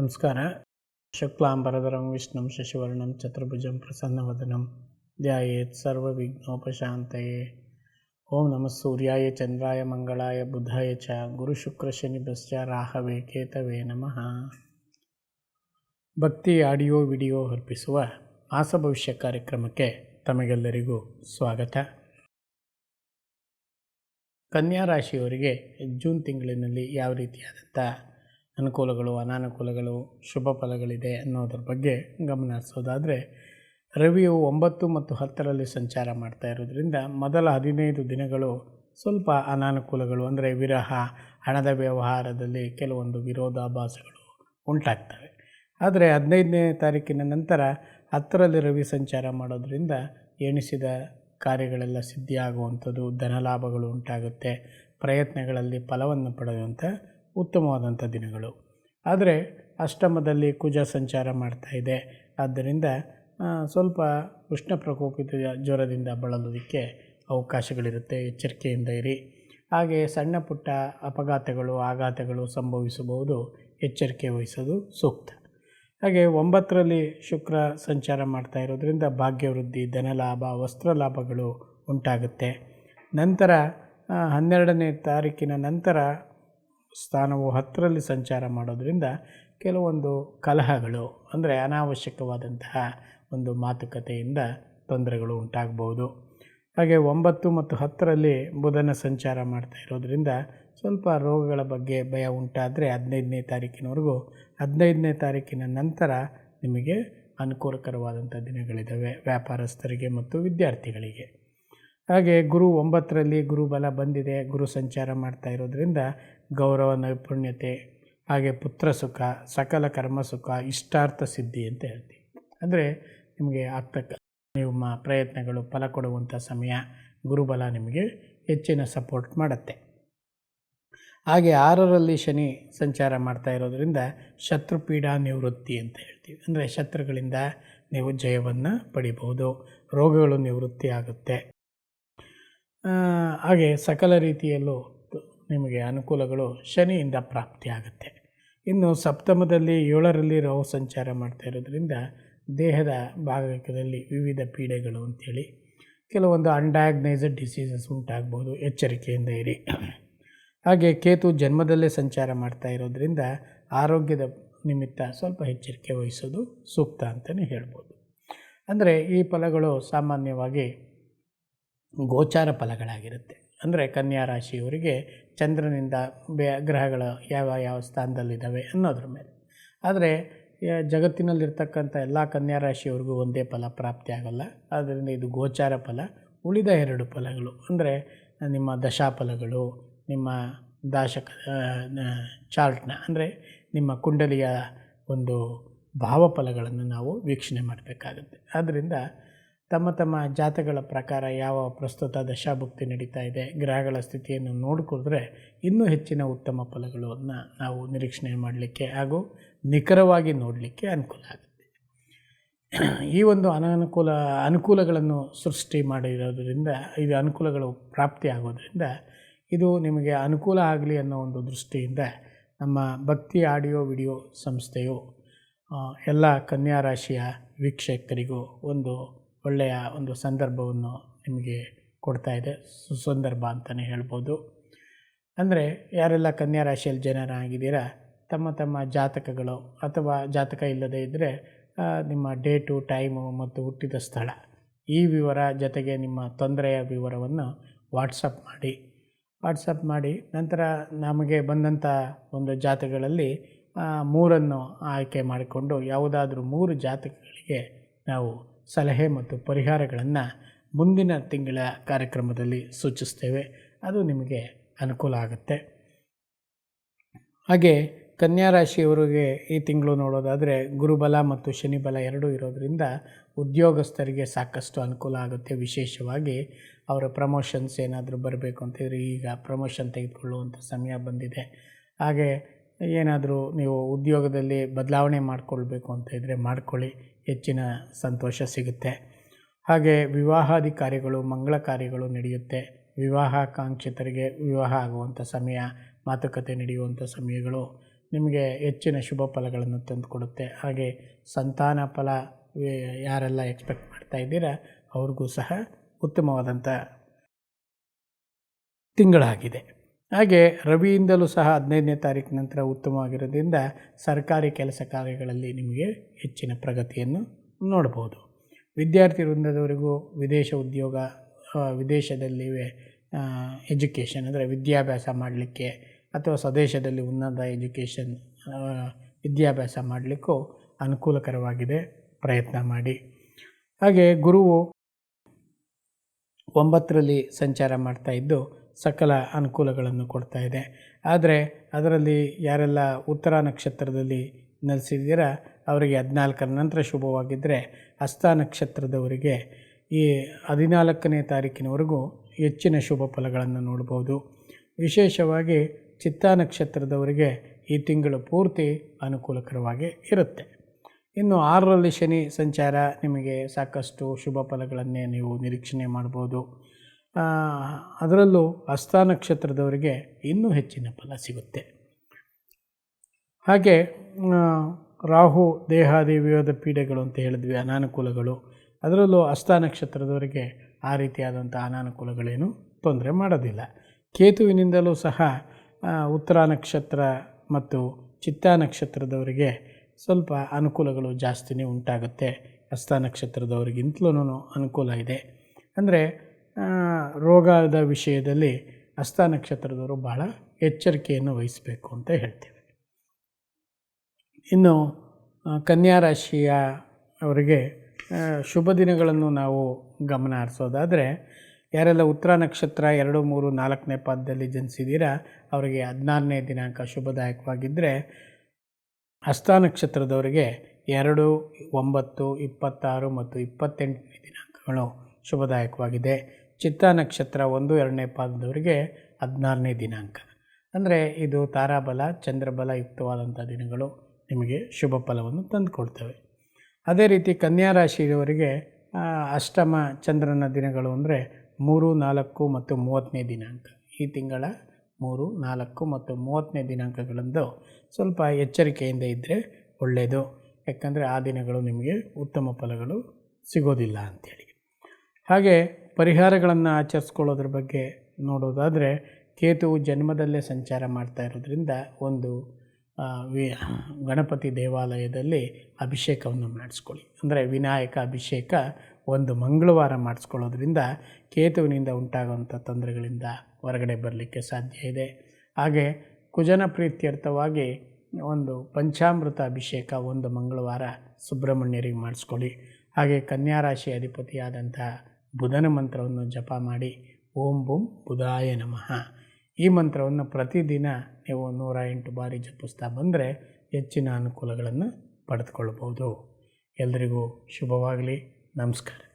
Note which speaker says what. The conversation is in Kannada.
Speaker 1: ನಮಸ್ಕಾರ. ಶುಕ್ಲಾಂಬರಧರಂ, ವಿಷ್ಣು, ಶಶಿವರ್ಣಂ, ಚತುರ್ಭುಜಂ, ಪ್ರಸನ್ನವದನಂ, ಧ್ಯಾಯೇತ್ ಸರ್ವವಿಘ್ನೋಪಶಾಂತಯೇ. ಓಂ ನಮಃ ಸೂರ್ಯಾಯ, ಚಂದ್ರಾಯ, ಮಂಗಳಾಯ, ಬುಧಾಯ ಚ ಗುರುಶುಕ್ರಶನಿಭಶ್ಚ ರಾಹವೇ, ಕೇತವೇ ನಮಃ. ಭಕ್ತಿ, ಆಡಿಯೋ, ವಿಡಿಯೋ ಅರ್ಪಿಸುವ ಮಾಸ ಭವಿಷ್ಯ ಕಾರ್ಯಕ್ರಮಕ್ಕೆ ತಮಗೆಲ್ಲರಿಗೂ ಸ್ವಾಗತ. ಕನ್ಯಾ ರಾಶಿಯವರಿಗೆ ಜೂನ್ ತಿಂಗಳಿನಲ್ಲಿ ಯಾವ ರೀತಿಯಾದಂಥ ಅನುಕೂಲಗಳು, ಅನಾನುಕೂಲಗಳು, ಶುಭ ಫಲಗಳಿದೆ ಅನ್ನೋದ್ರ ಬಗ್ಗೆ ಗಮನ ಹರಿಸೋದಾದರೆ, ರವಿಯು ಒಂಬತ್ತು ಮತ್ತು ಹತ್ತರಲ್ಲಿ ಸಂಚಾರ ಮಾಡ್ತಾ ಇರೋದ್ರಿಂದ ಮೊದಲ ಹದಿನೈದು ದಿನಗಳು ಸ್ವಲ್ಪ ಅನಾನುಕೂಲಗಳು, ಅಂದರೆ ವಿರಹ, ಹಣದ ವ್ಯವಹಾರದಲ್ಲಿ ಕೆಲವೊಂದು ವಿರೋಧಾಭಾಸಗಳು ಉಂಟಾಗ್ತವೆ. ಆದರೆ ಹದಿನೈದನೇ ತಾರೀಕಿನ ನಂತರ ಹತ್ತರಲ್ಲಿ ರವಿ ಸಂಚಾರ ಮಾಡೋದರಿಂದ ಎಣಿಸಿದ ಕಾರ್ಯಗಳೆಲ್ಲ ಸಿದ್ಧಿಯಾಗುವಂಥದ್ದು, ಧನಲಾಭಗಳು ಉಂಟಾಗುತ್ತೆ, ಪ್ರಯತ್ನಗಳಲ್ಲಿ ಫಲವನ್ನು ಪಡೆಯುವಂಥ ಉತ್ತಮವಾದಂಥ ದಿನಗಳು. ಆದರೆ ಅಷ್ಟಮದಲ್ಲಿ ಕುಜ ಸಂಚಾರ ಮಾಡ್ತಾ ಇದೆ. ಆದ್ದರಿಂದ ಸ್ವಲ್ಪ ಉಷ್ಣ ಪ್ರಕೋಪಿತ ಜ್ವರದಿಂದ ಬಳಲೋದಕ್ಕೆ ಅವಕಾಶಗಳಿರುತ್ತೆ. ಎಚ್ಚರಿಕೆಯಿಂದ ಇರಿ. ಹಾಗೆ ಸಣ್ಣ ಪುಟ್ಟ ಅಪಘಾತಗಳು, ಆಘಾತಗಳು ಸಂಭವಿಸಬಹುದು. ಎಚ್ಚರಿಕೆ ವಹಿಸೋದು ಸೂಕ್ತ. ಹಾಗೆ ಒಂಬತ್ತರಲ್ಲಿ ಶುಕ್ರ ಸಂಚಾರ ಮಾಡ್ತಾ ಇರೋದರಿಂದ ಭಾಗ್ಯವೃದ್ಧಿ, ಧನಲಾಭ ವಸ್ತ್ರ ಲಾಭಗಳು ಉಂಟಾಗುತ್ತೆ. ನಂತರ ಹನ್ನೆರಡನೇ ತಾರೀಕಿನ ನಂತರ ಸ್ಥಾನವು ಹತ್ತರಲ್ಲಿ ಸಂಚಾರ ಮಾಡೋದರಿಂದ ಕೆಲವೊಂದು ಕಲಹಗಳು, ಅಂದರೆ ಅನಾವಶ್ಯಕವಾದಂತಹ ಒಂದು ಮಾತುಕತೆಯಿಂದ ತೊಂದರೆಗಳು ಉಂಟಾಗಬಹುದು ಹಾಗೆ ಒಂಬತ್ತು ಮತ್ತು ಹತ್ತರಲ್ಲಿ ಬುಧನ ಸಂಚಾರ ಮಾಡ್ತಾ ಇರೋದರಿಂದ ಸ್ವಲ್ಪ ರೋಗಗಳ ಬಗ್ಗೆ ಭಯ ಉಂಟಾದರೆ ಹದಿನೈದನೇ ತಾರೀಕಿನವರೆಗೂ, ಹದಿನೈದನೇ ತಾರೀಕಿನ ನಂತರ ನಿಮಗೆ ಅನುಕೂಲಕರವಾದಂಥ ದಿನಗಳಿದ್ದಾವೆ ವ್ಯಾಪಾರಸ್ಥರಿಗೆ ಮತ್ತು ವಿದ್ಯಾರ್ಥಿಗಳಿಗೆ. ಹಾಗೆ ಗುರು ಒಂಬತ್ತರಲ್ಲಿ ಗುರುಬಲ ಬಂದಿದೆ, ಗುರು ಸಂಚಾರ ಮಾಡ್ತಾ ಇರೋದ್ರಿಂದ ಗೌರವ, ನೈಪುಣ್ಯತೆ, ಹಾಗೆ ಪುತ್ರ ಸುಖ, ಸಕಲ ಕರ್ಮ ಸುಖ, ಇಷ್ಟಾರ್ಥ ಸಿದ್ಧಿ ಅಂತ ಹೇಳ್ತೀವಿ. ಅಂದರೆ ನಿಮಗೆ ಆಗ್ತಕ್ಕ ನಿಮ್ಮ ಪ್ರಯತ್ನಗಳು, ಫಲ ಕೊಡುವಂಥ ಸಮಯ, ಗುರುಬಲ ನಿಮಗೆ ಹೆಚ್ಚಿನ ಸಪೋರ್ಟ್ ಮಾಡುತ್ತೆ. ಹಾಗೆ ಆರರಲ್ಲಿ ಶನಿ ಸಂಚಾರ ಮಾಡ್ತಾ ಇರೋದ್ರಿಂದ ಶತ್ರುಪೀಡಾ ನಿವೃತ್ತಿ ಅಂತ ಹೇಳ್ತೀವಿ. ಅಂದರೆ ಶತ್ರುಗಳಿಂದ ನೀವು ಜಯವನ್ನು ಪಡಿಬಹುದು, ರೋಗಗಳು ನಿವೃತ್ತಿ ಆಗುತ್ತೆ. ಹಾಗೆ ಸಕಲ ರೀತಿಯಲ್ಲೂ ನಿಮಗೆ ಅನುಕೂಲಗಳು ಶನಿಯಿಂದ ಪ್ರಾಪ್ತಿಯಾಗುತ್ತೆ. ಇನ್ನು ಸಪ್ತಮದಲ್ಲಿ ಏಳರಲ್ಲಿ ರಾಹು ಸಂಚಾರ ಮಾಡ್ತಾ ಇರೋದ್ರಿಂದ ದೇಹದ ಭಾಗದಲ್ಲಿ ವಿವಿಧ ಪೀಡೆಗಳು ಅಂಥೇಳಿ ಕೆಲವೊಂದು ಅನ್ಡಯಾಗ್ನೈಸ್ಡ್ ಡಿಸೀಸಸ್ ಉಂಟಾಗ್ಬೋದು, ಎಚ್ಚರಿಕೆಯಿಂದ ಇರಿ. ಹಾಗೆ ಕೇತು ಜನ್ಮದಲ್ಲೇ ಸಂಚಾರ ಮಾಡ್ತಾ ಇರೋದ್ರಿಂದ ಆರೋಗ್ಯದ ನಿಮಿತ್ತ ಸ್ವಲ್ಪ ಎಚ್ಚರಿಕೆ ವಹಿಸೋದು ಸೂಕ್ತ ಅಂತಲೇ ಹೇಳ್ಬೋದು. ಅಂದರೆ ಈ ಫಲಗಳು ಸಾಮಾನ್ಯವಾಗಿ ಗೋಚಾರ ಫಲಗಳಾಗಿರುತ್ತೆ. ಅಂದರೆ ಕನ್ಯಾ ರಾಶಿಯವರಿಗೆ ಚಂದ್ರನಿಂದ ಬೆ ಗ್ರಹಗಳು ಯಾವ ಯಾವ ಸ್ಥಾನದಲ್ಲಿದ್ದಾವೆ ಅನ್ನೋದ್ರ ಮೇಲೆ. ಆದರೆ ಜಗತ್ತಿನಲ್ಲಿರ್ತಕ್ಕಂಥ ಎಲ್ಲ ಕನ್ಯಾ ರಾಶಿಯವ್ರಿಗೂ ಒಂದೇ ಫಲ ಪ್ರಾಪ್ತಿ ಆಗೋಲ್ಲ. ಆದ್ದರಿಂದ ಇದು ಗೋಚಾರ ಫಲ, ಉಳಿದ ಎರಡು ಫಲಗಳು. ಅಂದರೆ, ನಿಮ್ಮ ದಶಾಫಲಗಳು, ನಿಮ್ಮ ದಾಶಕ ಚಾರ್ಟ್ನ, ಅಂದರೆ ನಿಮ್ಮ ಕುಂಡಲಿಯ ಒಂದು ಭಾವಫಲಗಳನ್ನು ನಾವು ವೀಕ್ಷಣೆ ಮಾಡಬೇಕಾಗುತ್ತೆ. ಆದ್ದರಿಂದ ತಮ್ಮ ತಮ್ಮ ಜಾತಗಳ ಪ್ರಕಾರ ಯಾವ ಪ್ರಸ್ತುತ ದಶಾಭುಕ್ತಿ ನಡೀತಾ ಇದೆ, ಗ್ರಹಗಳ ಸ್ಥಿತಿಯನ್ನು ನೋಡಿಕೊಂಡ್ರೆ ಇನ್ನೂ ಹೆಚ್ಚಿನ ಉತ್ತಮ ಫಲಗಳನ್ನು ನಾವು ನಿರೀಕ್ಷಣೆ ಮಾಡಲಿಕ್ಕೆ ಹಾಗೂ ನಿಖರವಾಗಿ ನೋಡಲಿಕ್ಕೆ ಅನುಕೂಲ ಆಗುತ್ತೆ. ಈ ಒಂದು ಅನಾನುಕೂಲ, ಅನುಕೂಲಗಳನ್ನು ಸೃಷ್ಟಿ ಮಾಡಿರೋದ್ರಿಂದ, ಇದು ಅನುಕೂಲಗಳು ಪ್ರಾಪ್ತಿ ಆಗೋದ್ರಿಂದ ಇದು ನಿಮಗೆ ಅನುಕೂಲ ಆಗಲಿ ಅನ್ನೋ ಒಂದು ದೃಷ್ಟಿಯಿಂದ ನಮ್ಮ ಭಕ್ತಿ ಆಡಿಯೋ ವಿಡಿಯೋ ಸಂಸ್ಥೆಯು ಎಲ್ಲ ಕನ್ಯಾ ರಾಶಿಯ ವೀಕ್ಷಕರಿಗೂ ಒಂದು ಒಳ್ಳೆಯ ಒಂದು ಸಂದರ್ಭವನ್ನು ನಿಮಗೆ ಕೊಡ್ತಾ ಇದೆ. ಸುಸಂದರ್ಭ ಅಂತಲೇ ಹೇಳ್ಬೋದು. ಅಂದರೆ ಯಾರೆಲ್ಲ ಕನ್ಯಾ ರಾಶಿಯಲ್ಲಿ ಜನರಾಗಿದ್ದೀರಾ, ತಮ್ಮ ತಮ್ಮ ಜಾತಕಗಳು ಅಥವಾ ಜಾತಕ ಇಲ್ಲದೇ ಇದ್ದರೆ ನಿಮ್ಮ ಡೇಟು, ಟೈಮು ಮತ್ತು ಹುಟ್ಟಿದ ಸ್ಥಳ ಈ ವಿವರ ಜೊತೆಗೆ ನಿಮ್ಮ ತೊಂದರೆಯ ವಿವರವನ್ನು ವಾಟ್ಸಪ್ ಮಾಡಿ. ವಾಟ್ಸಪ್ ಮಾಡಿ, ನಂತರ ನಮಗೆ ಬಂದಂಥ ಒಂದು ಜಾತಕಗಳಲ್ಲಿ ಮೂರನ್ನು ಆಯ್ಕೆ ಮಾಡಿಕೊಂಡು, ಯಾವುದಾದ್ರೂ ಮೂರು ಜಾತಕಗಳಿಗೆ ನಾವು ಸಲಹೆ ಮತ್ತು ಪರಿಹಾರಗಳನ್ನು ಮುಂದಿನ ತಿಂಗಳ ಕಾರ್ಯಕ್ರಮದಲ್ಲಿ ಸೂಚಿಸ್ತೇವೆ. ಅದು ನಿಮಗೆ ಅನುಕೂಲ ಆಗುತ್ತೆ. ಹಾಗೆ ಕನ್ಯಾ ರಾಶಿಯವರಿಗೆ ಈ ತಿಂಗಳು ನೋಡೋದಾದರೆ ಗುರುಬಲ ಮತ್ತು ಶನಿಬಲ ಎರಡೂ ಇರೋದರಿಂದ ಉದ್ಯೋಗಸ್ಥರಿಗೆ ಸಾಕಷ್ಟು ಅನುಕೂಲ ಆಗುತ್ತೆ. ವಿಶೇಷವಾಗಿ ಅವರ ಪ್ರಮೋಷನ್ಸ್ ಏನಾದರೂ ಬರಬೇಕು ಅಂತಿದ್ರೆ ಈಗ ಪ್ರಮೋಷನ್ ತೆಗೆದುಕೊಳ್ಳುವಂಥ ಸಮಯ ಬಂದಿದೆ. ಹಾಗೆ ಏನಾದರೂ ನೀವು ಉದ್ಯೋಗದಲ್ಲಿ ಬದಲಾವಣೆ ಮಾಡಿಕೊಳ್ಬೇಕು ಅಂತ ಇದ್ದರೆ ಮಾಡ್ಕೊಳ್ಳಿ. ಹೆಚ್ಚಿನ ಸಂತೋಷ ಸಿಗುತ್ತೆ. ಹಾಗೆ ವಿವಾಹಾದಿ ಕಾರ್ಯಗಳು ಮಂಗಳ ಕಾರ್ಯಗಳು ನಡೆಯುತ್ತೆ. ವಿವಾಹಾಕಾಂಕ್ಷಿತರಿಗೆ ವಿವಾಹ ಆಗುವಂಥ ಸಮಯ, ಮಾತುಕತೆ ನಡೆಯುವಂಥ ಸಮಯಗಳು ನಿಮಗೆ ಹೆಚ್ಚಿನ ಶುಭ ಫಲಗಳನ್ನು ತಂದುಕೊಡುತ್ತೆ. ಹಾಗೆ ಸಂತಾನ ಫಲ ಯಾರೆಲ್ಲ ಎಕ್ಸ್ಪೆಕ್ಟ್ ಮಾಡ್ತಾ ಇದ್ದೀರಾ, ಅವ್ರಿಗೂ ಸಹ ಉತ್ತಮವಾದಂಥ ತಿಂಗಳಾಗಿದೆ. ಹಾಗೆ ರವಿಯಿಂದಲೂ ಸಹ ಹದಿನೈದನೇ ತಾರೀಕು ನಂತರ ಉತ್ತಮವಾಗಿರೋದ್ರಿಂದ ಸರ್ಕಾರಿ ಕೆಲಸ ಕಾರ್ಯಗಳಲ್ಲಿ ನಿಮಗೆ ಹೆಚ್ಚಿನ ಪ್ರಗತಿಯನ್ನು ನೋಡ್ಬೋದು. ವಿದ್ಯಾರ್ಥಿ ವೃಂದದವರೆಗೂ ವಿದೇಶ ಉದ್ಯೋಗ ವಿದೇಶದಲ್ಲಿವೆ ವಿದೇಶದಲ್ಲಿ ಎಜುಕೇಷನ್ ಅಂದರೆ ವಿದ್ಯಾಭ್ಯಾಸ ಮಾಡಲಿಕ್ಕೆ ಅಥವಾ ಸ್ವದೇಶದಲ್ಲಿ ಉನ್ನತ ಎಜುಕೇಷನ್ ವಿದ್ಯಾಭ್ಯಾಸ ಮಾಡಲಿಕ್ಕೂ ಅನುಕೂಲಕರವಾಗಿದೆ ಪ್ರಯತ್ನ ಮಾಡಿ. ಹಾಗೆ ಗುರುವು ಒಂಬತ್ತರಲ್ಲಿ ಸಂಚಾರ ಮಾಡ್ತಾ ಇದ್ದು ಸಕಲ ಅನುಕೂಲಗಳನ್ನು ಕೊಡ್ತಾ ಇದೆ. ಆದರೆ ಅದರಲ್ಲಿ ಯಾರೆಲ್ಲ ಉತ್ತರ ನಕ್ಷತ್ರದಲ್ಲಿ ನೆಲೆಸಿದ್ದೀರ, ಅವರಿಗೆ ಹದಿನಾಲ್ಕರ ನಂತರ ಶುಭವಾಗಿದ್ದರೆ ಹಸ್ತ ನಕ್ಷತ್ರದವರಿಗೆ ಈ ಹದಿನಾಲ್ಕನೇ ತಾರೀಕಿನವರೆಗೂ ಹೆಚ್ಚಿನ ಶುಭ ಫಲಗಳನ್ನು ನೋಡ್ಬೋದು. ವಿಶೇಷವಾಗಿ ಚಿತ್ತ ನಕ್ಷತ್ರದವರಿಗೆ ಈ ತಿಂಗಳು ಪೂರ್ತಿ ಅನುಕೂಲಕರವಾಗಿ ಇರುತ್ತೆ. ಇನ್ನು ಆರರಲ್ಲಿ ಶನಿ ಸಂಚಾರ ನಿಮಗೆ ಸಾಕಷ್ಟು ಶುಭ ಫಲಗಳನ್ನೇ ನೀವು ನಿರೀಕ್ಷಣೆ ಮಾಡ್ಬೋದು. ಅದರಲ್ಲೂ ಹಸ್ತ ನಕ್ಷತ್ರದವರಿಗೆ ಇನ್ನೂ ಹೆಚ್ಚಿನ ಫಲ ಸಿಗುತ್ತೆ. ಹಾಗೆ ರಾಹು, ದೇಹಾದಿ ಪೀಡೆಗಳು ಅಂತ ಹೇಳಿದ್ವಿ, ಅನಾನುಕೂಲಗಳು. ಅದರಲ್ಲೂ ಹಸ್ತ ನಕ್ಷತ್ರದವರಿಗೆ ಆ ರೀತಿಯಾದಂಥ ಅನಾನುಕೂಲಗಳೇನು ತೊಂದರೆ ಮಾಡೋದಿಲ್ಲ. ಕೇತುವಿನಿಂದಲೂ ಸಹ ಉತ್ತರ ನಕ್ಷತ್ರ ಮತ್ತು ಚಿತ್ತಾ ನಕ್ಷತ್ರದವರಿಗೆ ಸ್ವಲ್ಪ ಅನುಕೂಲಗಳು ಜಾಸ್ತಿನೇ ಉಂಟಾಗುತ್ತೆ. ಹಸ್ತ ನಕ್ಷತ್ರದವರಿಗಿಂತಲೂ ಅನುಕೂಲ ಇದೆ. ಅಂದರೆ ರೋಗದ ವಿಷಯದಲ್ಲಿ ಹಸ್ತ ನಕ್ಷತ್ರದವರು ಬಹಳ ಎಚ್ಚರಿಕೆಯನ್ನು ವಹಿಸಬೇಕು ಅಂತ ಹೇಳ್ತೇವೆ. ಇನ್ನು ಕನ್ಯಾ ರಾಶಿಯ ಅವರಿಗೆ ಶುಭ ದಿನಗಳನ್ನು ನಾವು ಗಮನ ಹರಿಸೋದಾದರೆ, ಯಾರೆಲ್ಲ ಉತ್ತರ ನಕ್ಷತ್ರ ಎರಡು, ಮೂರು, ನಾಲ್ಕನೇ ಪಾದದಲ್ಲಿ ಜನಿಸಿದ್ದೀರಾ ಅವರಿಗೆ ಹದಿನಾರನೇ ದಿನಾಂಕ ಶುಭದಾಯಕವಾಗಿದ್ದರೆ ಹಸ್ತ ನಕ್ಷತ್ರದವರಿಗೆ ಎರಡು, ಒಂಬತ್ತು, ಇಪ್ಪತ್ತಾರು ಮತ್ತು ಇಪ್ಪತ್ತೆಂಟನೇ ದಿನಾಂಕಗಳು ಶುಭದಾಯಕವಾಗಿದೆ. ಚಿತ್ತ ನಕ್ಷತ್ರ ಒಂದು, ಎರಡನೇ ಪಾದದವರಿಗೆ ಹದಿನಾರನೇ ದಿನಾಂಕ. ಅಂದರೆ ಇದು ತಾರಾಬಲ, ಚಂದ್ರಬಲ ಯುಕ್ತವಾದಂಥ ದಿನಗಳು ನಿಮಗೆ ಶುಭ ಫಲವನ್ನು ತಂದುಕೊಡ್ತವೆ. ಅದೇ ರೀತಿ ಕನ್ಯಾ ರಾಶಿಯವರಿಗೆ ಅಷ್ಟಮ ಚಂದ್ರನ ದಿನಗಳು ಅಂದರೆ ಮೂರು, ನಾಲ್ಕು ಮತ್ತು ಮೂವತ್ತನೇ ದಿನಾಂಕ. ಈ ತಿಂಗಳ ಮೂರು, ನಾಲ್ಕು ಮತ್ತು ಮೂವತ್ತನೇ ದಿನಾಂಕಗಳಂದು ಸ್ವಲ್ಪ ಎಚ್ಚರಿಕೆಯಿಂದ ಇದ್ದರೆ ಒಳ್ಳೆಯದು. ಯಾಕಂದರೆ ಆ ದಿನಗಳು ನಿಮಗೆ ಉತ್ತಮ ಫಲಗಳು ಸಿಗೋದಿಲ್ಲ ಅಂಥೇಳಿ ಹಾಗೆ ಪರಿಹಾರಗಳನ್ನು ಆಚರಿಸ್ಕೊಳ್ಳೋದ್ರ ಬಗ್ಗೆ ನೋಡೋದಾದರೆ ಕೇತುವು ಜನ್ಮದಲ್ಲೇ ಸಂಚಾರ ಮಾಡ್ತಾ ಇರೋದ್ರಿಂದ ಒಂದು ವಿ, ಗಣಪತಿ ದೇವಾಲಯದಲ್ಲಿ ಅಭಿಷೇಕವನ್ನು ಮಾಡಿಸ್ಕೊಳ್ಳಿ. ಅಂದರೆ ವಿನಾಯಕ ಅಭಿಷೇಕ ಒಂದು ಮಂಗಳವಾರ ಮಾಡಿಸ್ಕೊಳ್ಳೋದ್ರಿಂದ ಕೇತುವಿನಿಂದ ಉಂಟಾಗುವಂಥ ತೊಂದರೆಗಳಿಂದ ಹೊರಗಡೆ ಬರಲಿಕ್ಕೆ ಸಾಧ್ಯ ಇದೆ. ಹಾಗೆ ಕುಜನ ಪ್ರೀತ್ಯರ್ಥವಾಗಿ ಒಂದು ಪಂಚಾಮೃತ ಅಭಿಷೇಕ ಒಂದು ಮಂಗಳವಾರ ಸುಬ್ರಹ್ಮಣ್ಯರಿಗೆ ಮಾಡಿಸ್ಕೊಳ್ಳಿ. ಹಾಗೆ ಕನ್ಯಾ ಅಧಿಪತಿಯಾದಂತಹ ಬುಧನ ಮಂತ್ರವನ್ನು ಜಪ ಮಾಡಿ, ಓಂ ಬುಂ ಬುಧಾಯ ನಮಃ. ಈ ಮಂತ್ರವನ್ನು ಪ್ರತಿದಿನ ನೀವು ನೂರ ಎಂಟು ಬಾರಿ ಜಪಿಸ್ತಾ ಬಂದರೆ ಹೆಚ್ಚಿನ ಅನುಕೂಲಗಳನ್ನು ಪಡೆದುಕೊಳ್ಳಬಹುದು. ಎಲ್ರಿಗೂ ಶುಭವಾಗಲಿ. ನಮಸ್ಕಾರ.